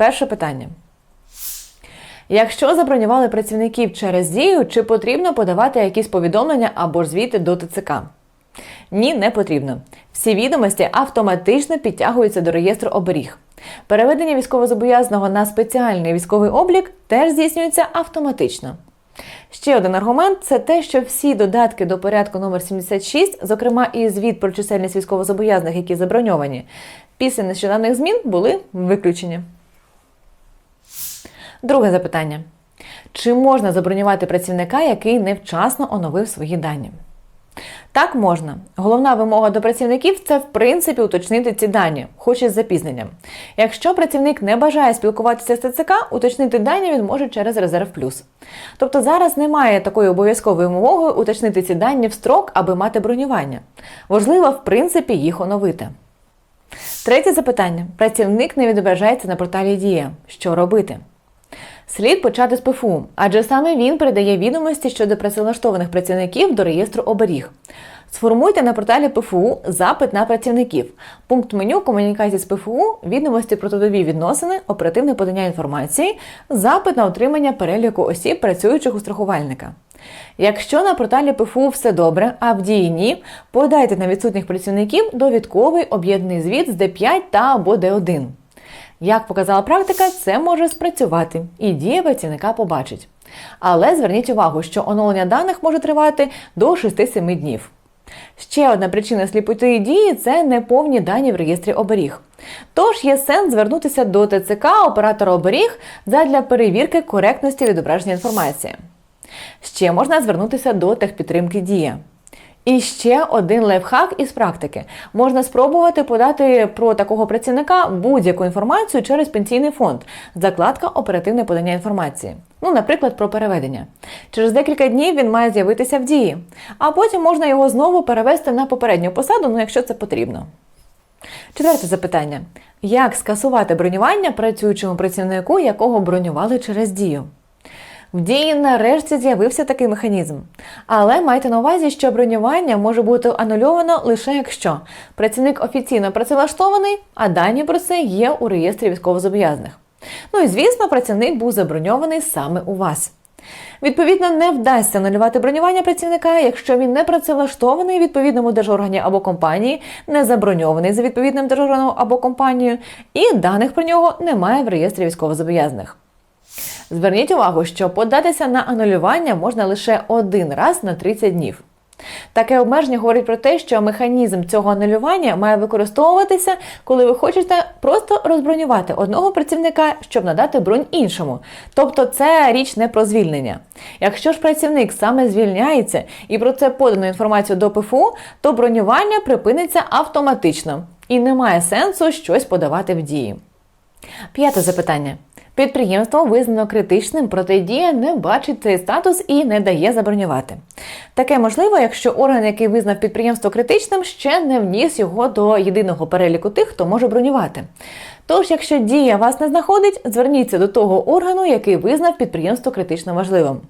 Перше питання. Якщо забронювали працівників через дію, чи потрібно подавати якісь повідомлення або звіти до ТЦК? Ні, не потрібно. Всі відомості автоматично підтягуються до реєстру оберіг. Переведення військовозобов'язаного на спеціальний військовий облік теж здійснюється автоматично. Ще один аргумент це те, що всі додатки до порядку номер 76, зокрема і звіт про чисельність військовозобов'язаних, які заброньовані, після нещодавних змін були виключені. Друге запитання: чи можна забронювати працівника, який невчасно оновив свої дані? Так можна. Головна вимога до працівників це в принципі уточнити ці дані, хоч і з запізненням. Якщо працівник не бажає спілкуватися з ТЦК, уточнити дані він може через резерв плюс. Тобто зараз немає такої обов'язкової вимоги уточнити ці дані в строк, аби мати бронювання. Важливо, в принципі, їх оновити. Третє запитання: працівник не відображається на порталі Дія. Що робити? Слід почати з ПФУ, адже саме він передає відомості щодо працевлаштованих працівників до реєстру оберіг. Сформуйте на порталі ПФУ запит на працівників. Пункт меню комунікації з ПФУ, відомості про трудові відносини, оперативне подання інформації, запит на отримання переліку осіб, працюючих у страхувальника. Якщо на порталі ПФУ все добре, а в дії ні, подайте на відсутніх працівників довідковий об'єднаний звіт з Д5 та або Д1. Як показала практика, це може спрацювати і дія працівника побачить. Але зверніть увагу, що оновлення даних може тривати до 6-7 днів. Ще одна причина сліпотої дії це неповні дані в реєстрі оберіг. Тож є сенс звернутися до ТЦК оператора оберіг задля перевірки коректності відображення інформації. Ще можна звернутися до техпідтримки Дія. І ще один лайфхак із практики. Можна спробувати подати про такого працівника будь-яку інформацію через пенсійний фонд, закладка оперативне подання інформації. Ну, наприклад, про переведення. Через декілька днів він має з'явитися в дії, а потім можна його знову перевести на попередню посаду, ну якщо це потрібно. Четверте запитання: як скасувати бронювання працюючому працівнику, якого бронювали через дію? В дії нарешті з'явився такий механізм. Але майте на увазі, що бронювання може бути анульовано лише якщо працівник офіційно працевлаштований, а дані про це є у реєстрі військовозобов'язаних. Ну і звісно, працівник був заброньований саме у вас. Відповідно, не вдасться анулювати бронювання працівника, якщо він не працевлаштований відповідному держоргані або компанії, не заброньований за відповідним держорганом або компанією, і даних про нього немає в реєстрі військовозобов'язаних. Зверніть увагу, що податися на анулювання можна лише один раз на 30 днів. Таке обмеження говорить про те, що механізм цього анулювання має використовуватися, коли ви хочете просто розбронювати одного працівника, щоб надати бронь іншому. Тобто це річ не про звільнення. Якщо ж працівник саме звільняється і про це подано інформацію до ПФУ, то бронювання припиниться автоматично і немає сенсу щось подавати в дії. П'яте запитання. Підприємство визнано критичним, проте дія не бачить цей статус і не дає забронювати. Таке можливо, якщо орган, який визнав підприємство критичним, ще не вніс його до єдиного переліку тих, хто може бронювати. Тож, якщо дія вас не знаходить, зверніться до того органу, який визнав підприємство критично важливим.